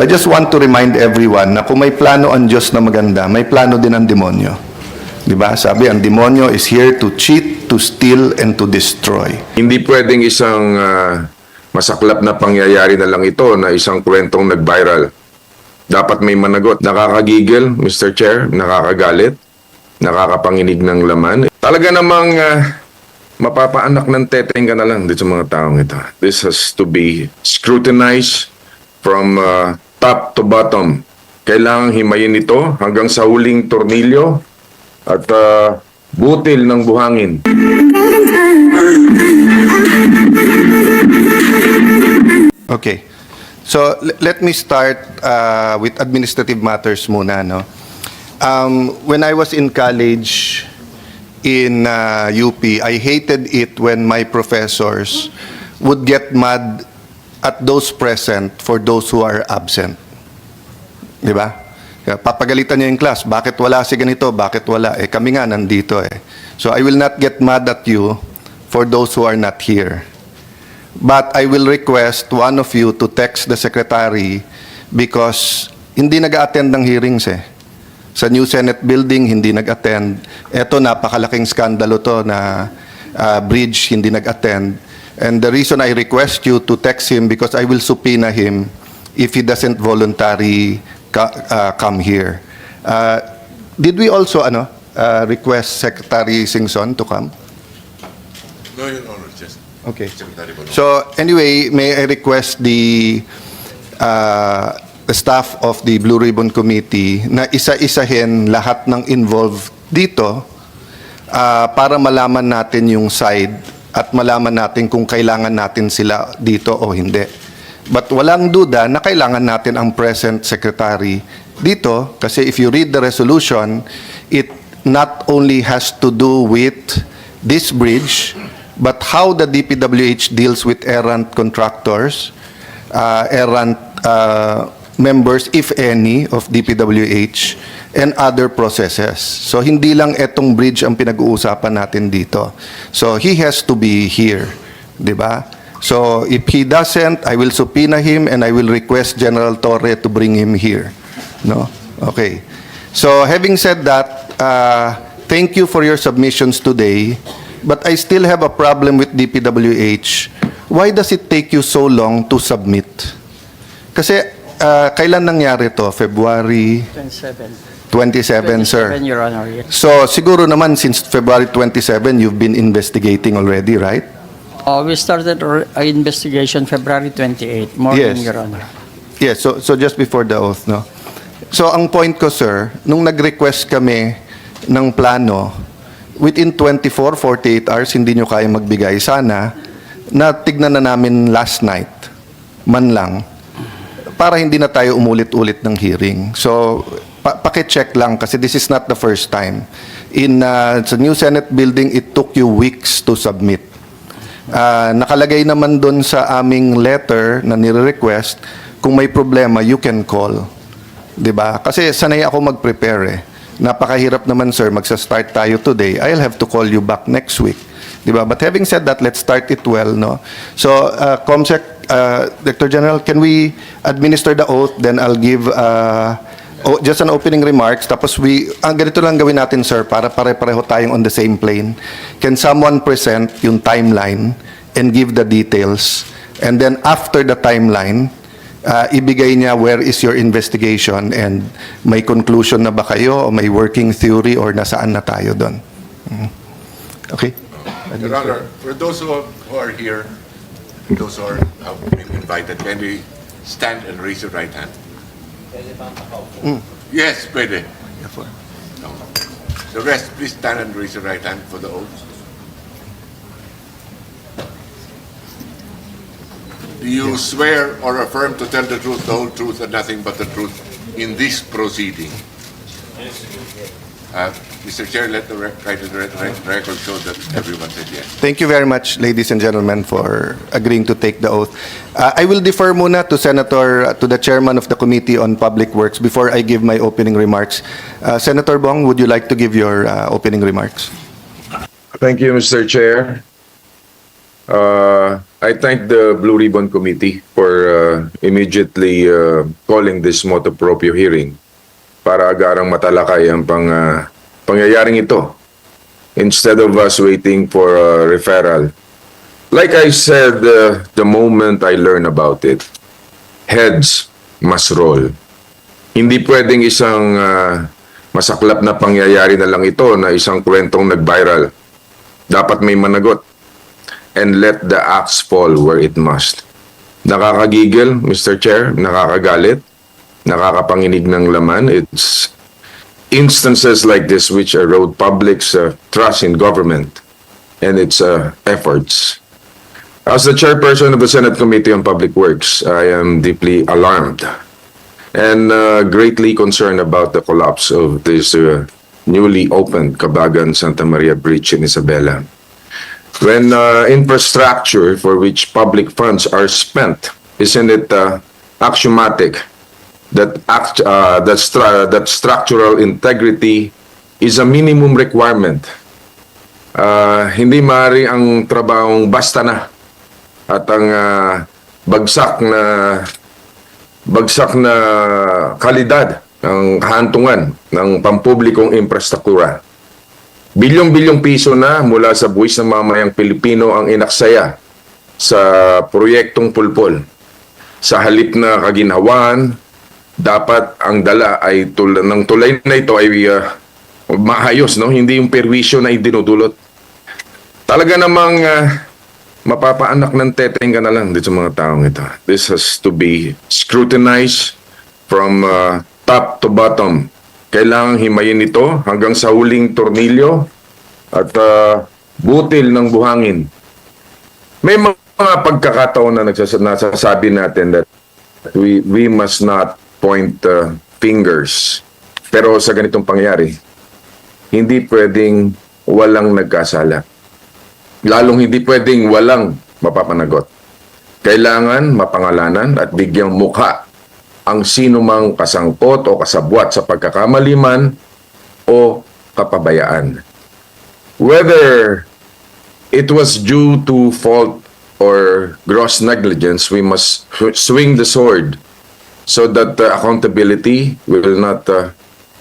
So I just want to remind everyone na kung may plano ang Diyos na maganda, may plano din ang demonyo. Di ba? Sabi, ang demonyo is here to cheat, to steal, and to destroy. Hindi pwedeng isang ah, masaklap na pangyayari na lang ito na isang kwentong nag-viral. Dapat may managot. Nakakagigil, Mr. Chair, nakakagalit, nakakapanginig ng laman. Talaga namang ah, mapapaanak ng teteng ka na lang dito sa mga taong ito. This has to be scrutinized from ah, top to bottom. Kailangang himayin ito hanggang sa huling tornilyo at ah, butil ng buhangin. Okay. So let me start uh, with administrative matters muna, no? Um, when I was in college in uh, UP, I hated it when my professors would get mad at those present for those who are absent. Di ba? Papagalitan niya yung class, bakit wala si ganito, bakit wala? Eh kami nga nandito eh. So I will not get mad at you for those who are not here. But I will request one of you to text the secretary because hindi nag-attend ng hearings eh. Sa New Senate Building, hindi nag-attend. Ito, napakalaking skandalo to na uh, bridge, hindi nag-attend. And the reason I request you to text him because I will subpoena him if he doesn't voluntarily uh, come here. Uh, did we also ano, uh, request Secretary Singson to come? No, Your Honor, just Okay. Secretary Bono. So anyway, may I request the uh, the staff of the Blue Ribbon Committee na isa-isahin lahat ng involved dito uh, para malaman natin yung side at malaman natin kung kailangan natin sila dito o hindi. But walang duda na kailangan natin ang present secretary dito kasi if you read the resolution, it not only has to do with this bridge, but how the DPWH deals with errant contractors, uh, errant uh, members, if any, of DPWH, and other processes. So, hindi lang etong bridge ang pinag-uusapan natin dito. So, he has to be here. Di ba? So, if he doesn't, I will subpoena him and I will request General Torre to bring him here. No? Okay. So, having said that, uh, thank you for your submissions today. But I still have a problem with DPWH. Why does it take you so long to submit? Kasi uh, kailan nangyari to? February 27. 27, sir. 27, Your Honor, yes. So siguro naman since February 27, you've been investigating already, right? Uh, we started our our investigation February 28, morning, Yes. Your Honor. Yes, so, so just before the oath, no? So ang point ko, sir, nung nag-request kami ng plano, within 24, 48 hours, hindi nyo kaya magbigay. Sana, na tignan na namin last night, man lang, para hindi na tayo umulit-ulit ng hearing. So, pa paki-check lang kasi this is not the first time. In uh, sa New Senate building, it took you weeks to submit. Ah, nakalagay naman doon sa aming letter na nire-request, kung may problema, you can call. 'Di ba? Kasi sanay ako mag-prepare eh. Napakahirap naman sir, magsa-start tayo today. I'll have to call you back next week. 'Di ba? But having said that, let's start it well, no? So, uh, Comsec, uh, Director General, can we administer the oath? Then I'll give uh, oh, just an opening remarks. Tapos we, ang ganito lang gawin natin, sir, para pare-pareho tayong on the same plane. Can someone present yung timeline and give the details? And then after the timeline, uh, ibigay niya where is your investigation and may conclusion na ba kayo o may working theory or nasaan na tayo doon. Mm. Okay? Your Honor, for those who are, who are here, those who are have been invited, can we stand and raise your right hand? Mm. Yes, pwede. No. The rest, please stand and raise your right hand for the oath. Do you swear or affirm to tell the truth, the whole truth, and nothing but the truth in this proceeding? Uh, Mr. Chair, let the rec- right- right- right- record show that everyone said yes. Thank you very much, ladies and gentlemen, for agreeing to take the oath. Uh, I will defer muna to Senator, to the chairman of the Committee on Public Works before I give my opening remarks. Uh, Senator Bong, would you like to give your uh, opening remarks? Thank you, Mr. Chair. Uh, I thank the Blue Ribbon Committee for uh, uh, immediately uh, calling this motu proprio hearing para agarang matalakay ang pang, uh, pangyayaring ito instead of us waiting for a referral. Like I said uh, the moment I learned about it, heads must roll. Hindi pwedeng isang uh, masaklap na pangyayari na lang ito na isang kwentong nag-viral. Dapat may managot. And let the axe fall where it must. Nakakagigil, Mr. Chair, nakakagalit, nakakapanginig ng laman. It's instances like this which erode public's uh, trust in government and its uh, efforts. As the chairperson of the Senate Committee on Public Works, I am deeply alarmed and uh, greatly concerned about the collapse of this uh, newly opened Cabagan Santa Maria Bridge in Isabela. When uh, infrastructure for which public funds are spent, isn't it uh, axiomatic that act, uh, that, stra- that structural integrity is a minimum requirement? Uh, hindi maaari ang trabahong basta na at ang uh, bagsak na bagsak na kalidad ng hantungan ng pampublikong infrastruktura. Bilyong-bilyong piso na mula sa buwis ng mamayang Pilipino ang inaksaya sa proyektong pulpol. Sa halip na kaginhawaan, dapat ang dala ay tul- ng tulay na ito ay uh, maayos, no? hindi yung perwisyo na idinudulot. Talaga namang uh, mapapaanak ng teteng ka na lang dito sa mga taong ito. This has to be scrutinized from uh, top to bottom. Kailangang himayin ito hanggang sa huling tornilyo at uh, butil ng buhangin. May mga pagkakataon na nagsas- nasasabi natin that we, we must not point uh, fingers. Pero sa ganitong pangyayari, hindi pwedeng walang nagkasala lalong hindi pwedeng walang mapapanagot. Kailangan mapangalanan at bigyang mukha ang sino mang kasangkot o kasabwat sa pagkakamaliman o kapabayaan. Whether it was due to fault or gross negligence, we must swing the sword so that uh, accountability will not uh,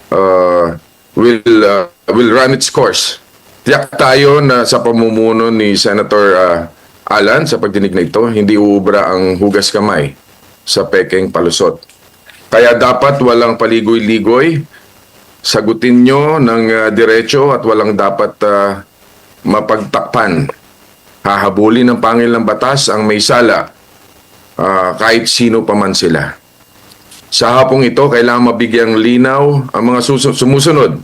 uh, will uh, will run its course. Tiyak tayo na sa pamumuno ni Senator uh, Alan sa pagdinig na ito, hindi uubra ang hugas kamay sa pekeng palusot. Kaya dapat walang paligoy-ligoy, sagutin nyo ng uh, diretso at walang dapat uh, mapagtakpan. Hahabulin ng pangil ng batas ang may sala uh, kahit sino pa man sila. Sa hapong ito, kailangan mabigyang linaw ang mga susu- sumusunod.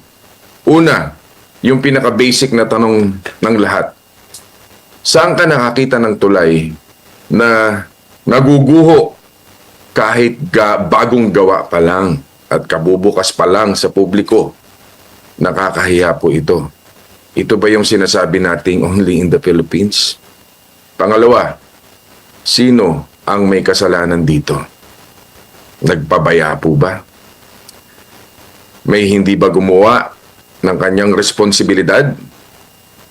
Una, yung pinaka-basic na tanong ng lahat. Saan ka nakakita ng tulay na naguguho kahit ga, bagong gawa pa lang at kabubukas pa lang sa publiko? Nakakahiya po ito. Ito ba yung sinasabi nating only in the Philippines? Pangalawa, sino ang may kasalanan dito? Nagpabaya po ba? May hindi ba gumawa ng kanyang responsibilidad?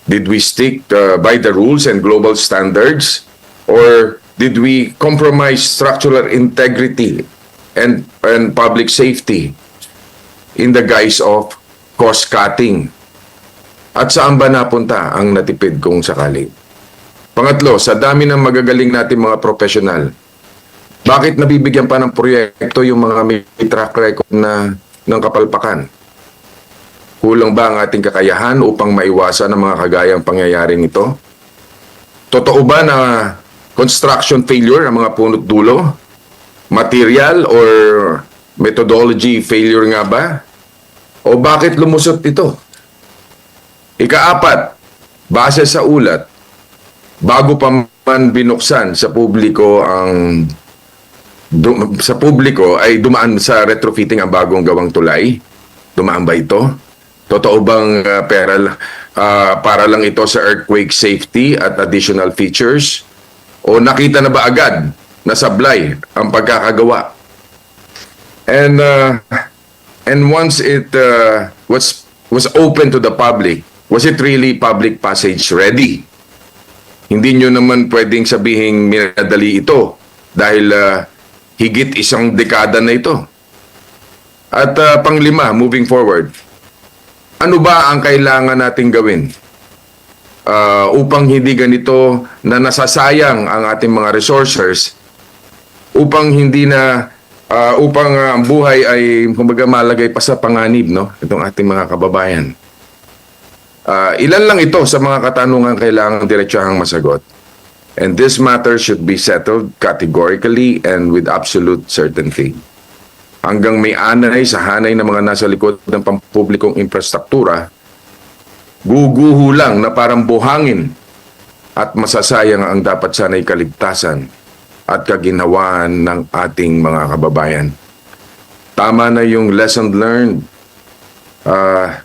Did we stick uh, by the rules and global standards? Or did we compromise structural integrity and, and public safety in the guise of cost cutting? At saan ba napunta ang natipid kung sakali? Pangatlo, sa dami ng magagaling natin mga profesional, bakit nabibigyan pa ng proyekto yung mga may track record na ng kapalpakan? Kulang ba ang ating kakayahan upang maiwasan ang mga kagayang pangyayaring ito? Totoo ba na construction failure ang mga punot dulo? Material or methodology failure nga ba? O bakit lumusot ito? Ikaapat, base sa ulat, bago pa man binuksan sa publiko ang du- sa publiko ay dumaan sa retrofitting ang bagong gawang tulay. Dumaan ba ito? Totoo bang uh, pera, uh, para lang ito sa earthquake safety at additional features? O nakita na ba agad na sablay ang pagkakagawa? And uh, and once it uh, was was open to the public, was it really public passage ready? Hindi nyo naman pwedeng sabihing minadali ito dahil uh, higit isang dekada na ito. At ah, panglima, moving forward, ano ba ang kailangan nating gawin ah, upang hindi ganito na nasasayang ang ating mga resources upang hindi na ah, upang ah, ang buhay ay kumbaga malagay pa sa panganib no itong ating mga kababayan. Ah, ilan lang ito sa mga katanungan kailangang diretsahang masagot. And this matter should be settled categorically and with absolute certainty. Hanggang may anay sa hanay ng mga nasa likod ng pampublikong infrastruktura, guguho lang na parang buhangin at masasayang ang dapat sanay kaligtasan at kaginhawaan ng ating mga kababayan. Tama na yung lesson learned. Ah,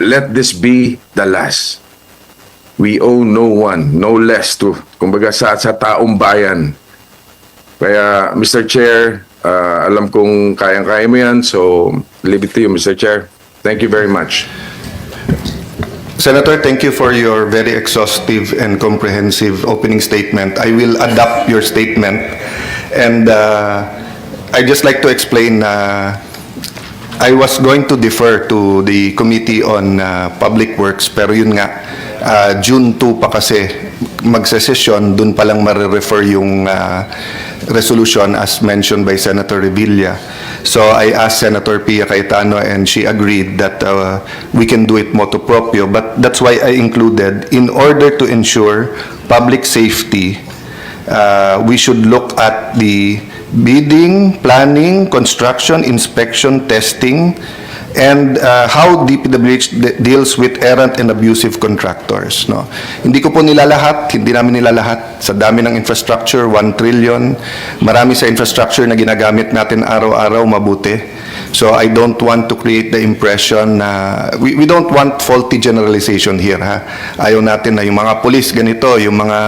let this be the last. We owe no one, no less to, kumbaga sa, sa taong bayan. Kaya, Mr. Chair, ah, alam kong kayang-kaya mo yan, so leave it to you, Mr. Chair. Thank you very much. Senator, thank you for your very exhaustive and comprehensive opening statement. I will adapt your statement. And uh, I just like to explain, uh, I was going to defer to the Committee on uh, Public Works, pero yun nga, uh, June 2 pa kasi magsesesyon, dun pa lang marirefer yung uh, resolution as mentioned by Senator Revilla. So I asked Senator Pia Cayetano and she agreed that uh, we can do it motu proprio. But that's why I included, in order to ensure public safety, uh, we should look at the bidding, planning, construction, inspection, testing, and uh, how DPWH de- deals with errant and abusive contractors. No? Hindi ko po nilalahat, hindi namin nilalahat. Sa dami ng infrastructure, 1 trillion. Marami sa infrastructure na ginagamit natin araw-araw mabuti. So I don't want to create the impression na we, we don't want faulty generalization here ha. Ayaw natin na yung mga police ganito, yung mga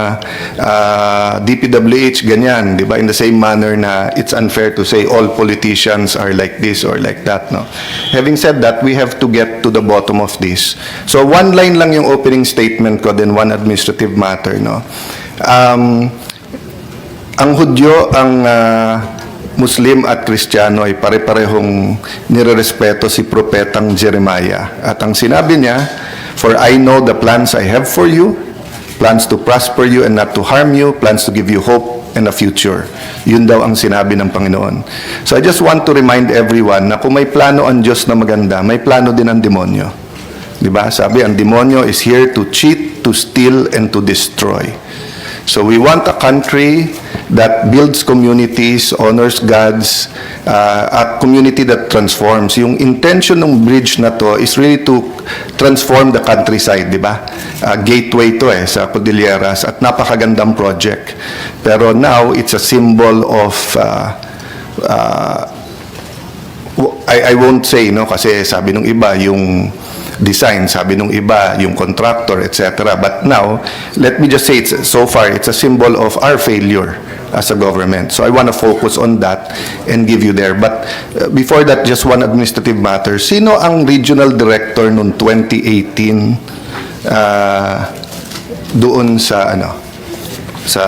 ah, DPWH ganyan, 'di ba? In the same manner na it's unfair to say all politicians are like this or like that, no. Having said that, we have to get to the bottom of this. So one line lang yung opening statement ko then one administrative matter, no. Um, ang Hudyo, ang ah, Muslim at Kristiyano ay pare-parehong nirerespeto si Propetang Jeremiah. At ang sinabi niya, For I know the plans I have for you, plans to prosper you and not to harm you, plans to give you hope and a future. Yun daw ang sinabi ng Panginoon. So I just want to remind everyone na kung may plano ang Diyos na maganda, may plano din ang demonyo. Di ba? Sabi, ang demonyo is here to cheat, to steal, and to destroy. So we want a country that builds communities, honors God's, uh, a community that transforms. Yung intention ng bridge na to is really to transform the countryside, di ba? Uh, gateway to eh, sa Cordilleras at napakagandang project. Pero now, it's a symbol of uh, uh, I, I won't say, no, kasi sabi nung iba, yung design, sabi nung iba, yung contractor, etc. But now, let me just say, it's, so far, it's a symbol of our failure as a government. So I want to focus on that and give you there. But uh, before that, just one administrative matter. Sino ang regional director noong 2018 uh, doon sa, ano, sa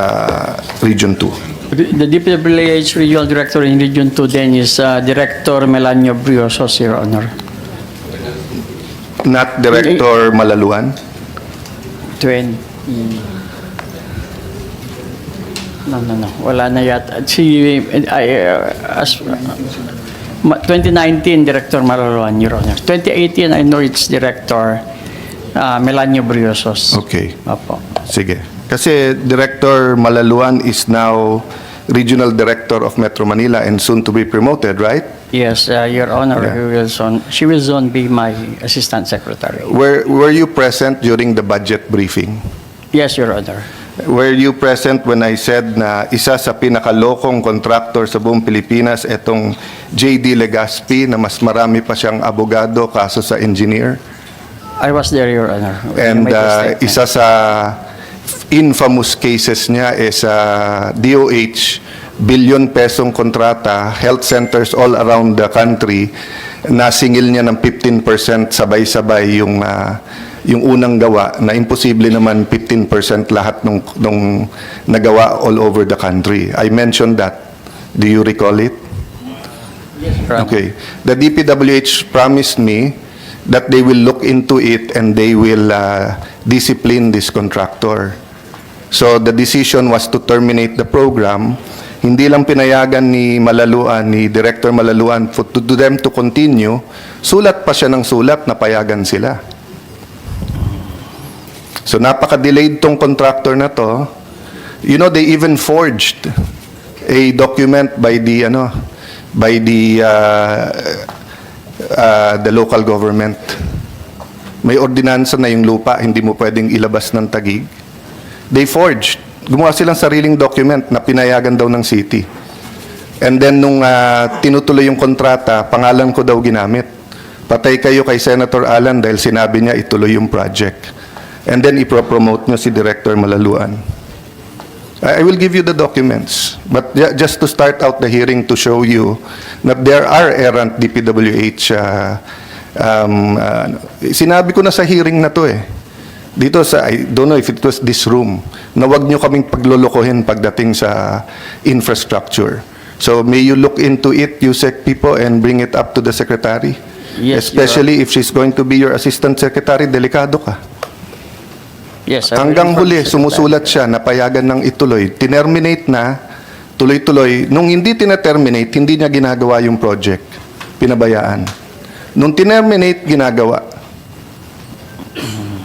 Region 2? The DPWH Regional Director in Region 2 then is uh, Director Melanio Briosos, Your Honor. Not Director Malaluan? 20... No, no, no. Wala na yata. Si, I, uh, as, ma- 2019, Director Maluluan, Your Honor. 2018, I know it's Director uh, Melanio Briosos. Okay. Opo. Sige. Kasi Director Malaluan is now Regional Director of Metro Manila and soon to be promoted, right? Yes, uh, Your Honor, Yeah. he will soon, she will soon be my Assistant Secretary. Were, were you present during the budget briefing? Yes, Your Honor. Were you present when I said na isa sa pinakalokong contractor sa buong Pilipinas itong JD Legaspi na mas marami pa siyang abogado kaso sa engineer? I was there, Your Honor. when you And made the uh, statement. isa sa infamous cases niya is uh, DOH, billion pesong kontrata, health centers all around the country, nasingil niya ng 15% sabay-sabay yung uh, yung unang gawa na imposible naman 15% lahat nung nung nagawa all over the country. I mentioned that. Do you recall it? Okay. The DPWH promised me that they will look into it and they will uh, discipline this contractor. So the decision was to terminate the program. Hindi lang pinayagan ni Malaluan, ni Director Malaluan, for, to, to them to continue. Sulat pa siya ng sulat na payagan sila. So napaka-delayed tong contractor na to. You know, they even forged a document by the ano by the uh, uh, the local government. May ordinansa na yung lupa, hindi mo pwedeng ilabas ng tagig. They forged. Gumawa silang sariling document na pinayagan daw ng city. And then nung uh, tinutuloy yung kontrata, pangalan ko daw ginamit. Patay kayo kay Senator Alan dahil sinabi niya ituloy yung project. And then ipropromote nyo si Director Malaluan. I will give you the documents. But ju- just to start out the hearing to show you that there are errant DPWH, uh, um, uh, sinabi ko na sa hearing na to eh. Dito sa, I don't know if it was this room, na wag nyo kaming paglolokohin pagdating sa infrastructure. So may you look into it, USEC people, and bring it up to the secretary? Yes, Especially if she's going to be your assistant secretary, delikado ka. Yes, I will Hanggang inform huli, the sumusulat siya na payagan ng ituloy. Tinerminate na, tuloy-tuloy. Nung hindi tineterminate, hindi niya ginagawa yung project. Pinabayaan. Nung tinerminate, ginagawa.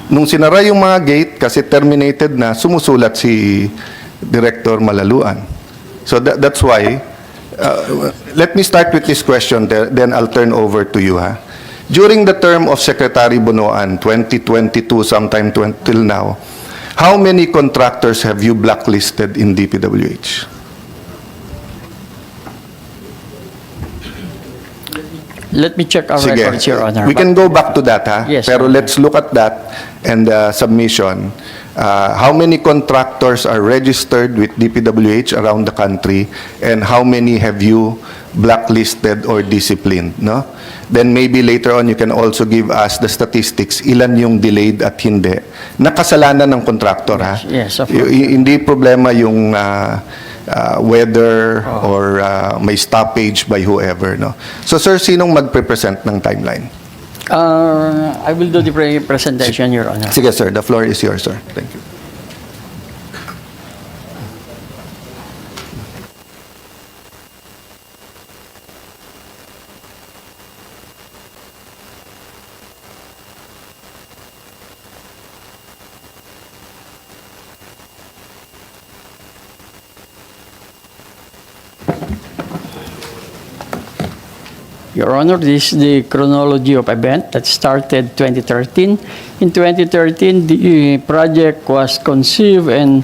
Nung sinara yung mga gate, kasi terminated na, sumusulat si Director Malaluan. So that, that's why, uh, let me start with this question, the- then I'll turn over to you. Ha? During the term of Secretary Bonoan, 2022, sometime to, till now, how many contractors have you blacklisted in DPWH? Let me check our Sige. records, Your Honor. We can go back to that, ha? Yes, Pero let's look at that and uh, submission. Uh, how many contractors are registered with DPWH around the country and how many have you blacklisted or disciplined, no? Then maybe later on you can also give us the statistics, ilan yung delayed at hindi. Nakasalanan ng contractor, ha? Yes, of y- hindi problema yung uh, uh, weather or uh, may stoppage by whoever, no? So sir, sinong magpe-present ng timeline? Uh, I will do the pre- presentation, Your Honor. Sige sir, the floor is yours, sir. Thank you. Your Honor, this is the chronology of event that started 2013. In 2013, the project was conceived and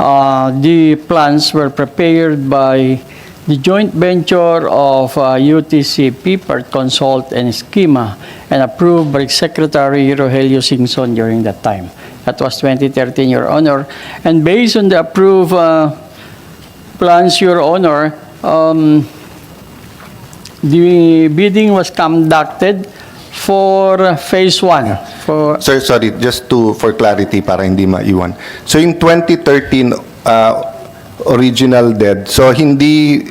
uh, the plans were prepared by the joint venture of uh, UTC, Part Consult, and Schema, and approved by Secretary Rogelio Singson during that time. That was 2013, Your Honor. And based on the approved uh, plans, Your Honor, um, the bidding was conducted for phase one. For, Sir, sorry, just to, for clarity, para hindi maiwan. So yung 2013 uh, original dead, so hindi,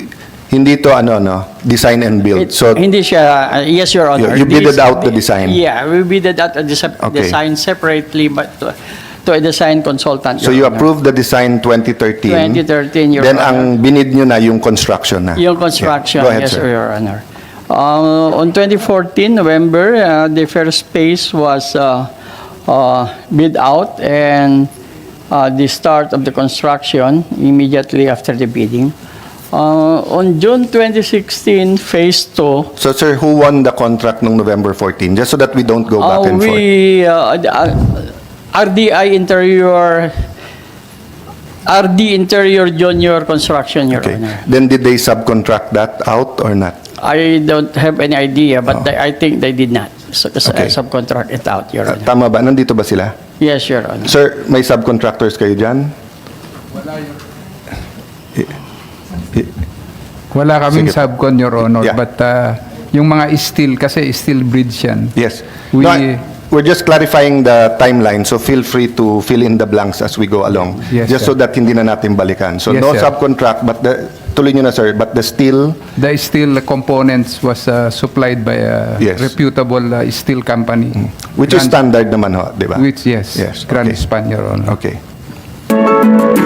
hindi to ano, no, design and build. it- So, hindi siya, uh, yes, Your Honor. You- you bidded This- out the design? Yeah, we bidded out the desi- Okay. design separately, but to, to a design consultant, so Your you Honor. approved the design 2013. 2013, Your Then Honor. ang binid nyo na yung construction na. Yung construction, Yeah. Go ahead, yes, sir. Your Honor. Uh, on 2014, November, uh, the first phase was uh, uh, bid out and uh, the start of the construction immediately after the bidding. Uh, on June 2016, phase 2, So sir, who won the contract nung November 14? Just so that we don't go back uh, and forth. we, uh, uh, RDI Interior, RD Interior Junior Construction, Your Okay. Honor. Then did they subcontract that out or not? I don't have any idea, but they- I think they did not so, so- Oh. Okay. subcontract it out, Your Uh, Honor. tama ba? Nandito ba sila? Yes, Your Honor. Sir, may subcontractors kayo dyan? Wala kaming Sige. subcon, Your Honor. Yeah. But uh, yung mga steel, kasi steel bridge yan. Yes. We- No, I- we're just clarifying the timeline, so feel free to fill in the blanks as we go along. Yes, Just sir. so that hindi na natin balikan. So Yes, no sir. subcontract, but the, tuloy nyo na sir, but the steel, The steel components was uh, supplied by a Yes. reputable uh, steel company. which is standard naman ho, di ba? Which, yes, Yes, Grand okay. Span, Your Honor. Okay.